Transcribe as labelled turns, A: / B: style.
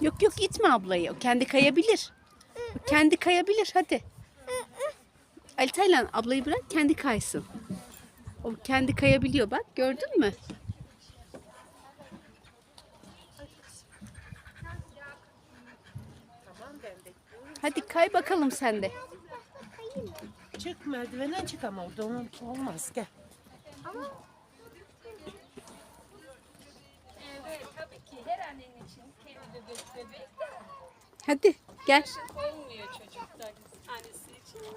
A: Yok yok itme ablayı. O kendi kayabilir. Kendi kayabilir hadi. Ali Taylan ablayı bırak kendi kaysın. O kendi kayabiliyor bak gördün mü? Hadi kay bakalım sen de.
B: Çık merdivene çık ama orada olmaz gel.
C: Evet
A: Hadi gel.
C: olmuyor çocuklar annesi için.